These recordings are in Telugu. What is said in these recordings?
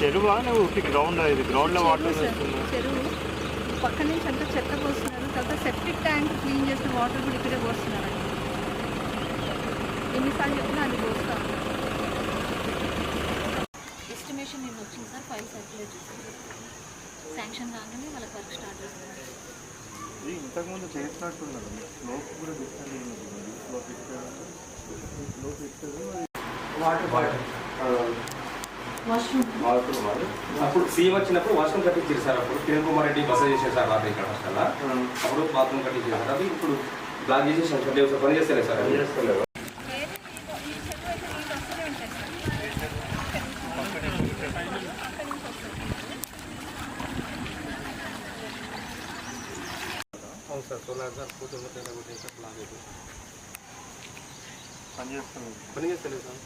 చెరువా? నువ్వు గ్రౌండ్ ఇది గ్రౌండ్లో వాటర్ చెరువు పక్క నుంచి అంతా చెత్త పోస్తున్నారు. తర్వాత సెప్టిక్ ట్యాంక్ క్లీన్ చేసిన వాటర్ కూడా ఇక్కడే పోస్తున్నారు. ఎన్నిసార్లు చెప్పినా అది పోస్తాం ఎస్టిమేషన్ నిన్న వచ్చింది సార్ ఫైల్ సర్క్యులేట్ చేసింది. శాంక్షన్ కాగానే వాళ్ళకి వర్క్ స్టార్ట్ చేస్తుంది. ఇది ఇంతకుముందు చేసినట్టున్నారు. స్లోప్ కూడా డిఫరెంట్ ఉన్నది స్లోప్ ఇక్కడ స్లోప్ ఇక్కడ వాష్రూమ్. అప్పుడు సీఎం వచ్చినప్పుడు వాష్రూమ్ కట్టించారు సార్. అప్పుడు కిరణ్ కుమార్ రెడ్డి బస చేశారు సార్ రాత్రి ఇక్కడ హాస్టల్ అప్పుడు బాత్రూమ్ కట్టించారు సార్. అది ఇప్పుడు బ్లాక్ చేసేసాం సార్. పని చేస్తలేదు సార్. అది. అవును సార్. సోలార్ సార్ కూతురు సార్ బ్లాక్ అయిపోయింది పని చేస్తుంది పని చేస్తలేదు సార్.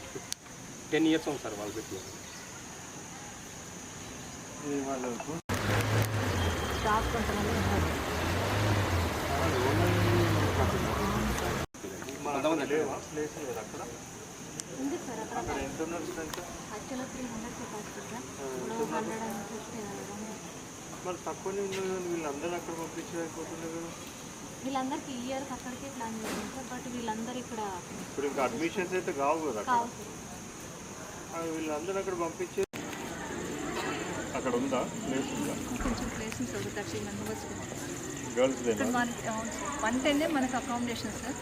టెన్ ఇయర్స్ అవుతుంది సార్ వాళ్ళు పెట్టి ఇది వాళ్ళకు స్టాఫ్ కొంతమంది ఉన్నారు కొంతమంది లేవా ప్లేస్ లేదు అక్కడ ఉంది సార్ అక్కడ అక్కడ ఎంత ఉన్నారు స్ట్రెంత్ యాక్చువల్గా త్రీ హండ్రెడ్ కెపాసిటీ సార్ ఇప్పుడు హండ్రెడ్ అండ్ ఫిఫ్టీ మరి తక్కువనే ఉన్నది కానీ వీళ్ళందరూ అక్కడ పంపించలేకపోతున్నారు కదా వీళ్ళందరికీ ఇయర్కి అక్కడికే ప్లాన్ చేసాం సార్ బట్ వీళ్ళందరూ ఇక్కడ ఇప్పుడు ఇంకా అడ్మిషన్స్ అయితే కావు కదా అక్కడ. కావు. సార్ ఆ, వీళ్ళందరూ అక్కడ పంపించే అక్కడ ఉందా? ప్లేస్ ఉందా? కొంచెం ప్లేస్ ఉంది సార్ థర్టీ మెంబర్స్ గర్ల్స్ ఇక్కడ మనకి అవును సార్ వన్ టెన్నే మనకి accommodation sir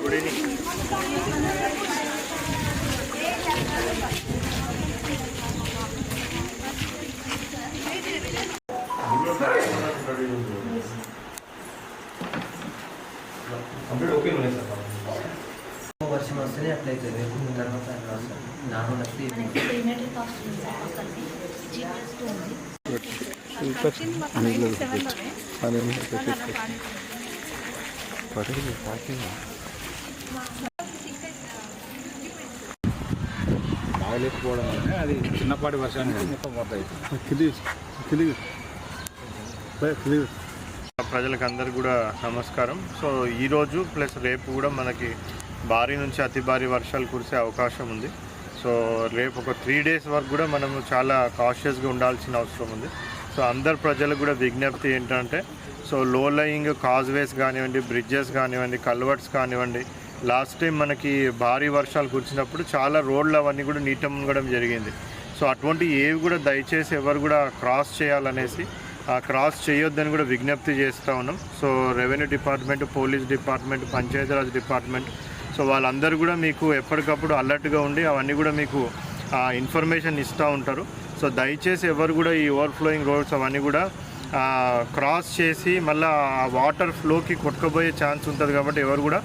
good evening okay వర్షం వస్తేనే అట్లయితే లేకుండా తర్వాత నార్మల్ వస్తే మనకి ప్రీమేటరీ కాస్ట్ ఉంది సార్ మొత్తానికి జీపీఎస్ టూ ఉంది వచ్చింది బాగలేకపోవడం వల్లనే అది చిన్నపాటి వర్షానికి మొత్తం మొత్తం ప్రజలకు అందరు కూడా నమస్కారం. సో ఈరోజు ప్లస్ రేపు కూడా మనకి భారీ నుంచి అతి భారీ వర్షాలు కురిసే అవకాశం ఉంది. సో రేపు ఒక త్రీ డేస్ వరకు కూడా మనము చాలా కాషియస్గా ఉండాల్సిన అవసరం ఉంది. సో అందరు ప్రజలకు కూడా విజ్ఞప్తి ఏంటంటే సో లో లయింగ్ కాజ్వేస్ కానివ్వండి బ్రిడ్జెస్ కానివ్వండి కల్వర్ట్స్ కానివ్వండి లాస్ట్ టైం మనకి భారీ వర్షాలు కురిసినప్పుడు చాలా రోడ్లు అవన్నీ కూడా నీట ఉండడం జరిగింది. సో అటువంటి ఏవి కూడా దయచేసి ఎవరు కూడా క్రాస్ చేయాలనేసి ఆ క్రాస్ చేయొద్దని కూడా విజ్ఞప్తి చేస్తూ ఉన్నాం. So revenue department police department Panchayati Raj department so వాళ్ళందరూ కూడా మీకు ఎప్పటికప్పుడు అలర్ట్గా ఉండి అవన్నీ కూడా మీకు ఇన్ఫర్మేషన్ ఇస్తూ ఉంటారు. సో దయచేసి ఎవరు కూడా ఈ ఓవర్ఫ్లోయింగ్ రోడ్స్ అవన్నీ కూడా క్రాస్ చేసి మళ్ళీ ఆ వాటర్ ఫ్లోకి కొట్టుకుపోయే ఛాన్స్ ఉంటుంది కాబట్టి ఎవరు కూడా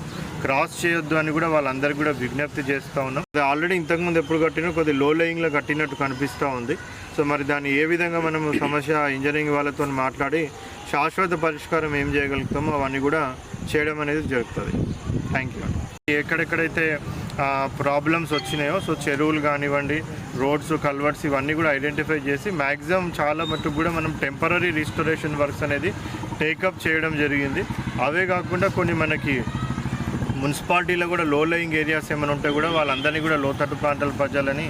క్రాస్ చేయొద్దు అని కూడా వాళ్ళందరికీ కూడా విజ్ఞప్తి చేస్తూ ఉన్నాం. అది ఆల్రెడీ ఇంతకుముందు ఎప్పుడు కట్టినా కొద్ది లో లయింగ్లో కట్టినట్టు కనిపిస్తూ ఉంది. సో మరి దాన్ని ఏ విధంగా మనం సమస్య ఇంజనీరింగ్ వాళ్ళతో మాట్లాడి శాశ్వత పరిష్కారం ఏం చేయగలుగుతామో అవన్నీ కూడా చేయడం అనేది జరుగుతుంది. థ్యాంక్ యూ ఎక్కడెక్కడైతే ప్రాబ్లమ్స్ వచ్చినాయో సో చెరువులు కానివ్వండి రోడ్స్ కల్వర్ట్స్ ఇవన్నీ కూడా ఐడెంటిఫై చేసి మ్యాక్సిమం చాలా మటుకు కూడా మనం టెంపరీ రిస్టోరేషన్ వర్క్స్ అనేది టేకప్ చేయడం జరిగింది. అవే కాకుండా కొన్ని మనకి మున్సిపాలిటీలో కూడా లో లయింగ్ ఏరియాస్ ఏమైనా ఉంటే కూడా వాళ్ళందరినీ కూడా లోతట్టు ప్రాంతాల ప్రజలని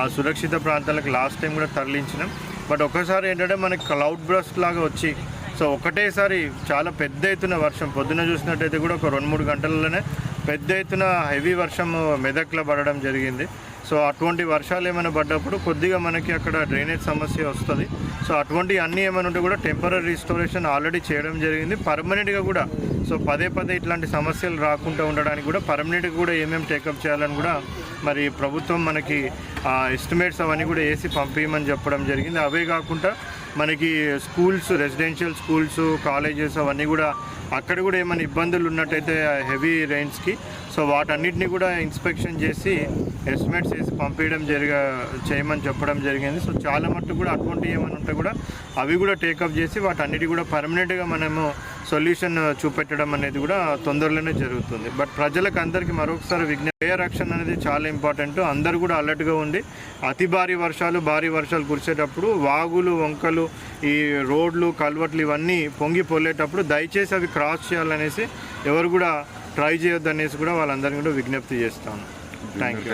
ఆ సురక్షిత ప్రాంతాలకు లాస్ట్ టైం కూడా తరలించినాం. బట్ ఒకసారి ఏంటంటే మనకి క్లౌడ్ బ్రస్ట్ లాగా వచ్చి సో ఒకటేసారి చాలా పెద్ద ఎత్తున వర్షం పొద్దున చూసినట్టయితే కూడా ఒక రెండు మూడు గంటలలోనే పెద్ద ఎత్తున హెవీ వర్షం మెదక్లో పడడం జరిగింది. సో అటువంటి వర్షాలు ఏమైనా పడ్డప్పుడు కొద్దిగా మనకి అక్కడ డ్రైనేజ్ సమస్య వస్తుంది. సో అటువంటి అన్నీ ఏమైనా ఉంటే కూడా టెంపరీ రిస్టోరేషన్ ఆల్రెడీ చేయడం జరిగింది. పర్మనెంట్గా కూడా సో పదే పదే ఇట్లాంటి సమస్యలు రాకుండా ఉండడానికి కూడా పర్మనెంట్గా కూడా ఏమేమి టేకప్ చేయాలని కూడా మరి ప్రభుత్వం మనకి ఎస్టిమేట్స్ అవన్నీ కూడా వేసి పంపించమని చెప్పడం జరిగింది. అవే కాకుండా మనకి స్కూల్స్ రెసిడెన్షియల్ స్కూల్స్ కాలేజెస్ అవన్నీ కూడా అక్కడ కూడా ఏమైనా ఇబ్బందులు ఉన్నట్టయితే హెవీ రైన్స్కి సో వాటన్నిటిని కూడా ఇన్స్పెక్షన్ చేసి ఎస్టిమేట్స్ వేసి పంపించడం జరిగ చేయమని చెప్పడం జరిగింది. సో చాలా మట్టుకు కూడా అటువంటి ఏమైనా ఉంటే కూడా అవి కూడా టేకప్ చేసి వాటన్నిటి కూడా పర్మనెంట్గా మనము సొల్యూషన్ చూపెట్టడం అనేది కూడా తొందరలోనే జరుగుతుంది. బట్ ప్రజలకు అందరికీ మరొకసారి విజ్ఞ రక్షణ అనేది చాలా ఇంపార్టెంట్. అందరూ కూడా అలర్ట్గా ఉండి అతి భారీ వర్షాలు భారీ వర్షాలు కురిసేటప్పుడు వాగులు వంకలు ఈ రోడ్లు కల్వర్ట్లు ఇవన్నీ పొంగి పొల్లేటప్పుడు దయచేసి అవి క్రాస్ చేయాలనేసి ఎవరు కూడా ట్రై చేయొద్దు అనేసి కూడా వాళ్ళందరినీ కూడా విజ్ఞప్తి చేస్తాను. Thank you